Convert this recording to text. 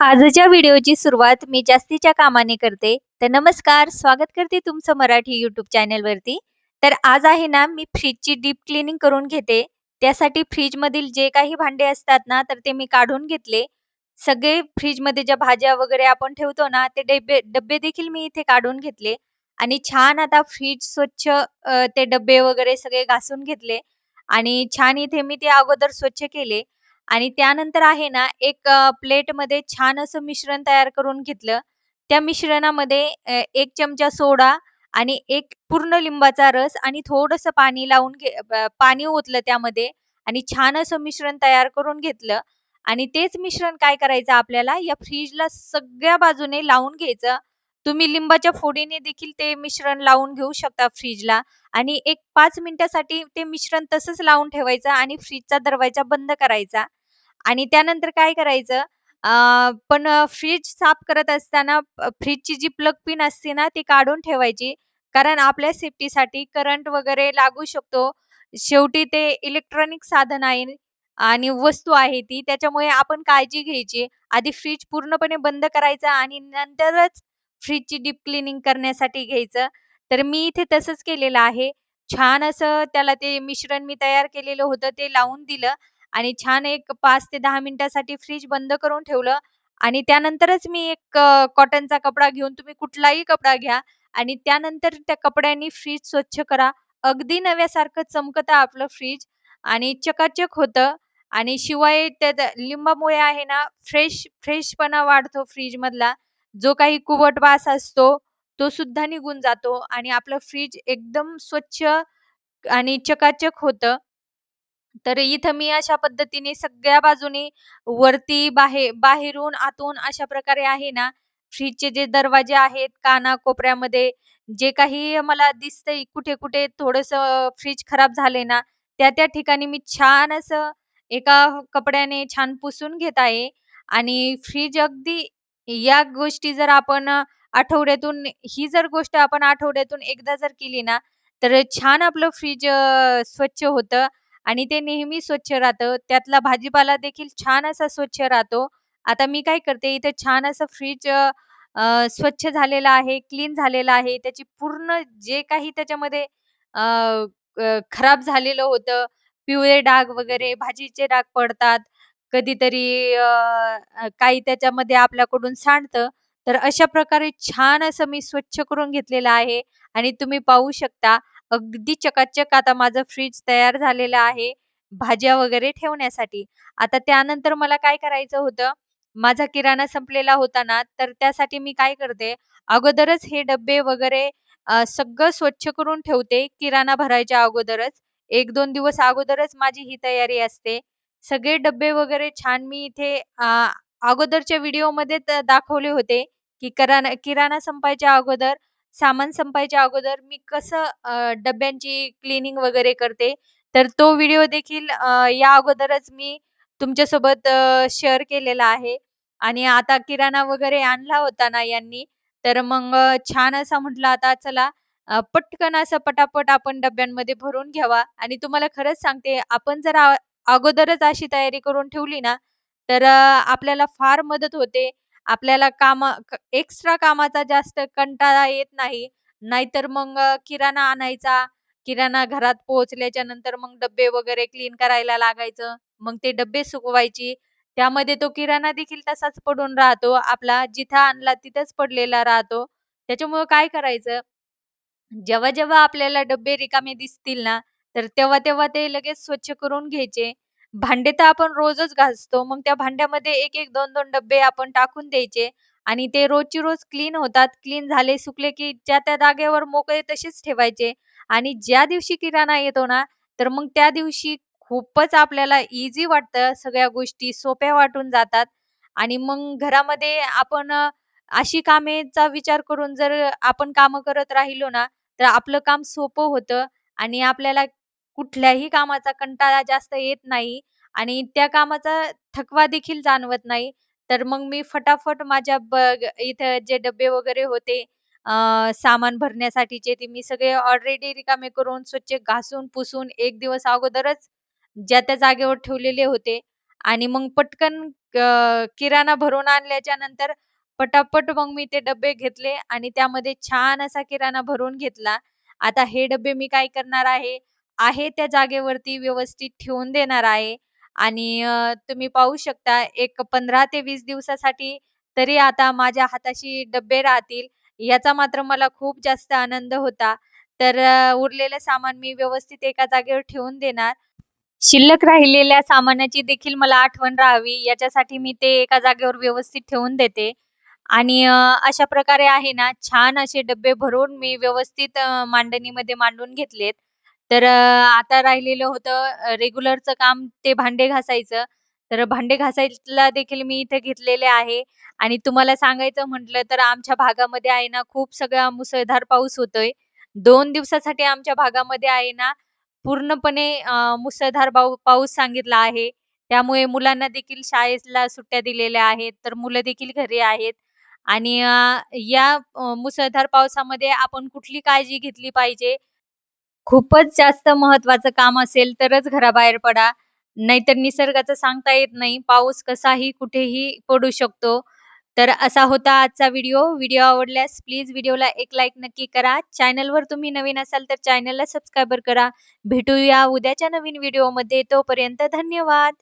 आजच्या व्हिडिओची सुरुवात मी जास्तीच्या कामाने करते. तर नमस्कार स्वागत करते तुमचं मराठी युट्यूब चॅनलवरती तर आज आहे ना मी फ्रीजची डीप क्लिनिंग करून घेते. त्यासाठी फ्रीज मधील जे काही भांडे असतात ना तर ते मी काढून घेतले. सगळे फ्रीजमध्ये ज्या भाज्या वगैरे आपण ठेवतो ना ते डबे डब्बे देखील मी इथे काढून घेतले. आणि छान आता फ्रीज स्वच्छ ते डब्बे वगैरे सगळे घासून घेतले. आणि छान इथे मी ते अगोदर स्वच्छ केले. आणि त्यानंतर आहे ना एक प्लेटमध्ये छान असं मिश्रण तयार करून घेतलं. त्या मिश्रणामध्ये एक चमचा सोडा आणि एक पूर्ण लिंबाचा रस आणि थोडंसं पाणी लावून घे पाणी ओतलं त्यामध्ये आणि छान असं मिश्रण तयार करून घेतलं आणि तेच मिश्रण काय करायचं आपल्याला या फ्रीजला सगळ्या बाजूने लावून घ्यायचं. तुम्ही लिंबाच्या फोडीने देखील ते मिश्रण लावून घेऊ शकता फ्रीजला आणि एक पाच मिनिटासाठी ते मिश्रण तसंच लावून ठेवायचं आणि फ्रीजचा दरवाजा बंद करायचा. आणि त्यानंतर काय करायचं पण फ्रीज साफ करत असताना फ्रीजची जी प्लग पिन असते ना ती काढून ठेवायची. कारण आपल्या सेफ्टीसाठी करंट वगैरे लागू शकतो. शेवटी ते इलेक्ट्रॉनिक साधन आहे आणि वस्तू आहे ती त्याच्यामुळे आपण काळजी घ्यायची. आधी फ्रीज पूर्णपणे बंद करायचा आणि नंतरच फ्रीजची डीप क्लिनिंग करण्यासाठी घ्यायचं. तर मी इथे तसंच केलेलं आहे. छान असं त्याला ते मिश्रण मी तयार केलेलं होतं ते लावून दिलं आणि छान एक पाच ते दहा मिनिटासाठी फ्रीज बंद करून ठेवलं आणि त्यानंतरच मी एक कॉटनचा कपडा घेऊन तुम्ही कुठलाही कपडा घ्या आणि त्यानंतर त्या कपड्यांनी फ्रीज स्वच्छ करा. अगदी नव्यासारखं चमकतं आपलं फ्रीज आणि चकाचक होतं आणि शिवाय त्यात लिंबामुळे आहे ना फ्रेश फ्रेशपणा वाढतो फ्रीजमधला जो काही कुवट वास असतो, तो सुद्धा निघून जातो आणि आपलं फ्रीज एकदम स्वच्छ आणि चकाचक होतं. तर इथं मी अशा पद्धतीने सगळ्या बाजूनी वरती बाहेर बाहेरून आतून अशा प्रकारे आहे ना, फ्रीजचे जे दरवाजे आहेत काना कोपऱ्यामध्ये जे काही मला दिसतंय कुठे-कुठे थोडस फ्रीज खराब झाले ना, त्या-त्या ठिकाणी मी छान असं एका कपड्याने छान पुसून घेत आहे आणि फ्रीज अगदी या गोष्टी जर आपण अ, आठवड्यातून ही जर गोष्ट आपण आठवड्यातून एकदा जर केली ना, तर छान आपलं फ्रिज अ, स्वच्छ होतं आणि ते नेहमी स्वच्छ राहतं. त्यातला भाजीपाला देखील छान असा स्वच्छ राहतो. आता मी काय करते इथे छान असं फ्रिज अ, अ, स्वच्छ झालेलं आहे, क्लीन झालेलं आहे. त्याची पूर्ण जे काही त्याच्यामध्ये अ, अ, खराब झालेलं होतं, पिवळे डाग वगैरे, भाजीचे डाग पडतात. कधीतरी अ, काही त्याच्यामध्ये आपल्याकडून सांडतं. तर अशा प्रकारे छान असं मी स्वच्छ करून घेतलेलं आहे आणि तुम्ही पाहू शकता अगदी चकाचक आता माझं फ्रिज तयार झालेलं आहे, भाज्या वगैरे ठेवण्यासाठी. आता त्यानंतर मला काय करायचं होतं, माझा किराणा संपलेला होता ना, तर त्यासाठी मी काय करते, अगोदरच हे डब्बे वगैरे अ, सगळं स्वच्छ करून ठेवते किराणा भरायच्या अगोदरच. 1-2 दिवस अगोदरच माझी ही तयारी असते. सगळे डब्बे वगैरे छान मी इथे अ, अगोदरच्या व्हिडिओमध्ये दाखवले होते, की कराणा किराणा संपायच्या अगोदर सामान संपायच्या अगोदर मी कसं डब्ब्यांची डब्यांची वगैरे करते. तर तो व्हिडिओ देखील या अगोदरच मी तुमच्यासोबत शेअर केलेला आहे आणि आता किराणा वगैरे आणला होता ना यांनी, तर मग छान असा म्हटलं आता चला पटकन असं पटापट आपण डब्यांमध्ये भरून घ्यावा आणि तुम्हाला खरंच सांगते आपण जर अगोदरच अशी तयारी करून ठेवली ना, तर आपल्याला फार मदत होते. आपल्याला काम एक्स्ट्रा कामाचा जास्त कंटाळा येत नाही. नाहीतर मग किराणा आणायचा, किराणा घरात पोहोचल्याच्या नंतर मग डब्बे वगैरे क्लीन करायला लागायचं. मग ते डब्बे सुकवायची. त्यामध्ये तो किराणा देखील तसाच पडून राहतो. आपला जिथं आणला तिथंच पडलेला राहतो. त्याच्यामुळे काय करायचं, जेव्हा-जेव्हा आपल्याला डब्बे रिकामे दिसतील ना, तर तेव्हा-तेव्हा ते लगेच स्वच्छ करून घ्यायचे. भांडे तर आपण रोजच घासतो. मग त्या भांड्यामध्ये 1-1, 2-2 डब्बे आपण टाकून द्यायचे आणि ते रोजची रोज क्लीन होतात. क्लीन झाले, सुकले की ज्या त्या जागेवर मोकळे तसेच ठेवायचे आणि ज्या दिवशी किराणा येतो ना, तर मग त्या दिवशी खूपच आपल्याला इझी वाटतं. सगळ्या गोष्टी सोप्या वाटून जातात आणि मग घरामध्ये आपण अशी कामेचा विचार करून जर आपण कामं करत राहिलो ना, तर आपलं काम सोपं होतं आणि आपल्याला कुठल्याही कामाचा कंटाळा जास्त येत नाही आणि त्या कामाचा थकवा देखील जाणवत नाही. तर मग मी फटाफट माझ्या ब इथं जे डब्बे वगैरे होते अ, सामान भरण्यासाठीचे ते मी सगळे ऑलरेडी रिकामे करून स्वच्छ घासून, पुसून 1 दिवस अगोदरच ज्या त्या जागेवर ठेवलेले होते आणि मग पटकन अ, किराणा भरून आणल्याच्या नंतर पटापट मग मी ते डब्बे घेतले आणि त्यामध्ये छान असा किराणा भरून घेतला. आता हे डब्बे मी काय करणार आहे, आहे त्या जागेवरती व्यवस्थित ठेवून देणार आहे आणि अ, तुम्ही पाहू शकता एक 15 ते 20 दिवसासाठी तरी आता माझ्या हाताशी डब्बे राहतील, याचा मात्र मला खूप जास्त आनंद होता. तर अ, उरलेलं सामान मी व्यवस्थित एका जागेवर ठेवून देणार. शिल्लक राहिलेल्या सामानाची देखील मला आठवण राहावी याच्यासाठी मी ते एका जागेवर व्यवस्थित ठेवून देते. आणि अ, अशा प्रकारे आहे ना, छान असे डब्बे भरून मी व्यवस्थित अ, मांडणीमध्ये मांडून घेतलेत. तर आता राहिलेलं होतं रेग्युलरचं काम ते भांडे घासायचं. तर भांडे घासायला देखील मी इथे घेतलेले आहे आणि तुम्हाला सांगायचं म्हटलं तर आमच्या भागामध्ये आहे ना, खूप सगळा मुसळधार पाऊस होतोय. दोन दिवसासाठी आमच्या भागामध्ये आहे ना, पूर्णपणे मुसळधार पाऊ पाऊस सांगितला आहे. त्यामुळे मुलांना देखील शाळेला सुट्ट्या दिलेल्या आहेत, तर मुलं देखील घरी आहेत आणि या मुसळधार पावसामध्ये आपण कुठली काळजी घेतली पाहिजे? खूपच जास्त महत्त्वाचं काम असेल तरच घराबाहेर पडा, नाहीतर निसर्गाचं सांगता येत नाही. पाऊस कसाही कुठेही पडू शकतो. तर असा होता आजचा व्हिडिओ. व्हिडिओ आवडल्यास प्लीज व्हिडिओला एक लाईक नक्की करा. चॅनलवर तुम्ही नवीन असाल तर चॅनलला सबस्क्राईबर करा. भेटूया उद्याच्या नवीन व्हिडिओमध्ये. तोपर्यंत धन्यवाद.